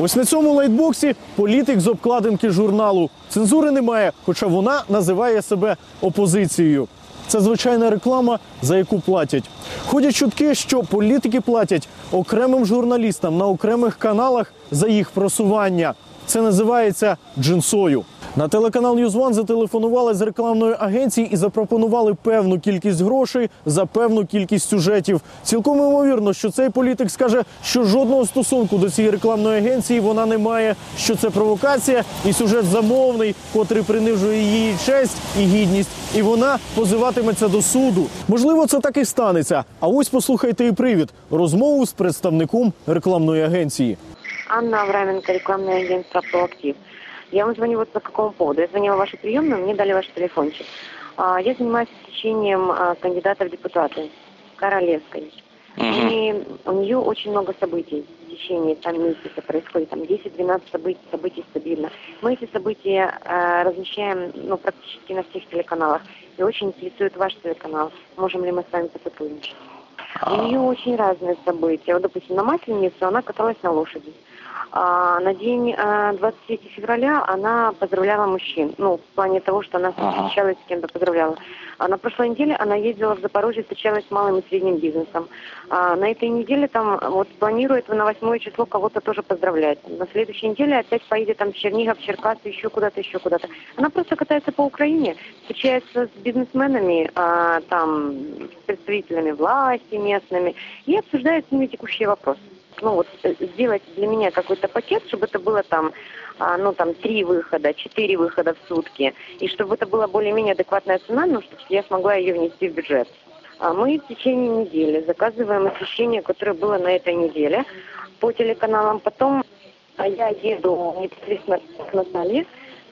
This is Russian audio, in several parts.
Ось на цьому лайтбоксі політик з обкладинки журналу. Цензури немає, хоча вона називає себе опозицією. Це звичайна реклама, за яку платять. Ходять чутки, що політики платять окремим журналістам на окремих каналах за їх просування. Це називається джинсою. На телеканал Ньюзван зателефонували з рекламної агенції і запропонували певну кількість грошей за певну кількість сюжетів. Цілком ймовірно, що цей політик скаже, що жодного стосунку до цієї рекламної агенції вона не має, що це провокація і сюжет замовний, котрий принижує її честь і гідність, і вона позиватиметься до суду. Можливо, це так і станеться. А ось послухайте і привід розмову з представником рекламної агенції. Анна Авраменко, рекламное агентство «Проактив». Я вам звоню вот по какому поводу. Я звонила в вашу приемную, мне дали ваш телефончик. А, Я занимаюсь освещением а, кандидата в депутаты Королевской. И у нее очень много событий в течение там, месяца происходит, там 10-12 событий, событий стабильно. Мы эти события а, размещаем ну, практически на всех телеканалах. И очень интересует ваш телеканал. Можем ли мы с вами посотрудничать? У нее очень разные события. Вот, допустим, на Масленицу она каталась на лошади. А на день а, 23 февраля она поздравляла мужчин. Ну, в плане того, что она встречалась с кем-то, поздравляла. А на прошлой неделе она ездила в Запорожье, встречалась с малым и средним бизнесом. А на этой неделе там вот планирует на 8 число кого-то тоже поздравлять. На следующей неделе опять поедет там в Чернигов, Черкассы, еще куда-то, еще куда-то. Она просто катается по Украине, встречается с бизнесменами, а, там, с представителями власти местными и обсуждает с ними текущие вопросы ну вот э, сделать для меня какой-то пакет, чтобы это было там, а, ну там три выхода, четыре выхода в сутки, и чтобы это была более-менее адекватная цена, ну чтобы я смогла ее внести в бюджет. А мы в течение недели заказываем освещение, которое было на этой неделе по телеканалам. Потом а я еду непосредственно к Наталье,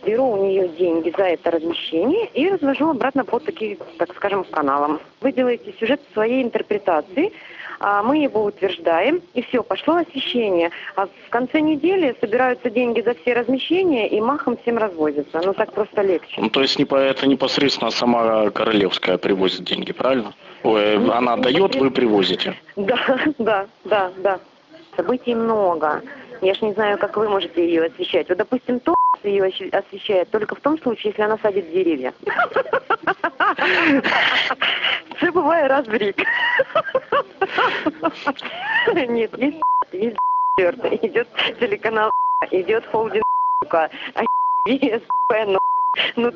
беру у нее деньги за это размещение и развожу обратно по таким, так скажем, каналам. Вы делаете сюжет своей интерпретации, а мы его утверждаем, и все, пошло освещение. А в конце недели собираются деньги за все размещения, и махом всем развозятся. Ну так просто легче. Ну, то есть это непосредственно сама Королевская привозит деньги, правильно? Ой, Ну, она дает, вы привозите. Да, да, да, да. Событий много. Я ж не знаю, как вы можете ее освещать. Вот, допустим, то ее ощ- освещает только в том случае, если она садит деревья. Це бывает раз в. Нет, есть есть. Идет телеканал, идет холдинг, а ЕСП, ну,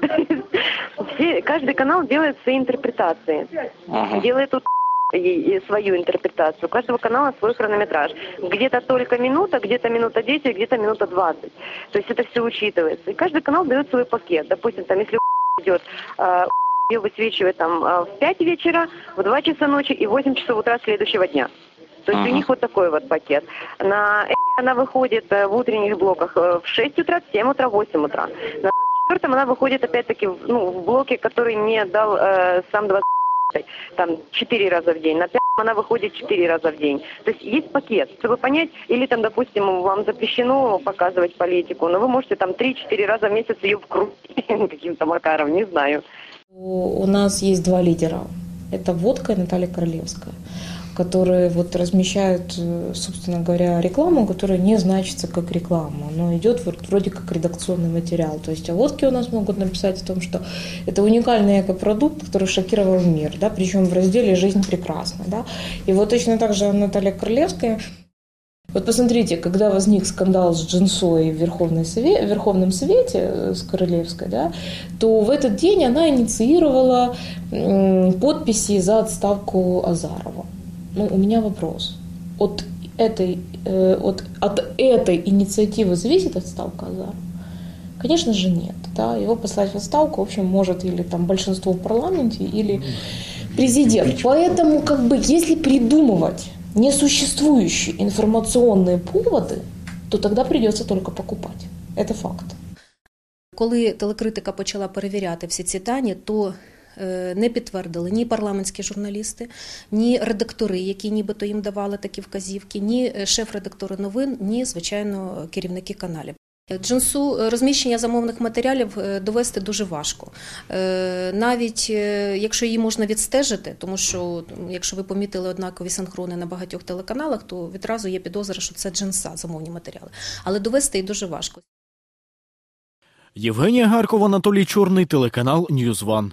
все, каждый канал делает свои интерпретации. Делает тут и, и свою интерпретацию. У каждого канала свой хронометраж. Где-то только минута, где-то минута 10, где-то минута 20. То есть это все учитывается. И каждый канал дает свой пакет. Допустим, там, если идет, а, ее высвечивает там а, в 5 вечера, в 2 часа ночи и в 8 часов утра следующего дня. То есть Ага. у них вот такой вот пакет. На она выходит э, в утренних блоках э, в 6 утра, в 7 утра, в 8 утра. На четвертом она выходит опять-таки ну, в блоке, который мне дал э, сам 20 там 4 раза в день. На пятом она выходит 4 раза в день. То есть есть пакет, чтобы понять, или там, допустим, вам запрещено показывать политику, но вы можете там 3-4 раза в месяц ее вкрутить каким-то макаром, не знаю. У нас есть два лидера. Это Водка и Наталья Королевская, которые вот размещают, э, собственно говоря, рекламу, которая не значится как реклама, но идет вроде как редакционный материал. То есть о водке у нас могут написать о том, что это уникальный экопродукт, который шокировал мир, да, причем в разделе «Жизнь прекрасна». Да. И вот точно так же Наталья Королевская вот посмотрите, когда возник скандал с Джинсой в, Верховной Сове- в Верховном Совете э, с Королевской, да, то в этот день она инициировала подписи за отставку Азарова. Ну, у меня вопрос. От этой, э, от, от этой инициативы зависит отставка Азарова? Конечно же нет. Да? Его послать в отставку, в общем, может или там большинство в парламенте, или президент. Поэтому, как бы, если придумывать несуществующие информационные поводы, то тогда придется только покупать. Это факт. Коли телекритика почала перевіряти всі ці дані, то е, не підтвердили ні парламентські журналісти, ні редактори, які нібито їм давали такі вказівки, ні е, шеф-редактори новин, ні, звичайно, керівники каналів. Джинсу е, розміщення замовних матеріалів е, довести дуже важко. Е, Навіть е, якщо її можна відстежити, тому що якщо ви помітили однакові синхрони на багатьох телеканалах, то відразу є підозра, що це джинса замовні матеріали. Але довести її дуже важко. Євгенія Гаркова, Анатолій Чорний, телеканал Ньюзван.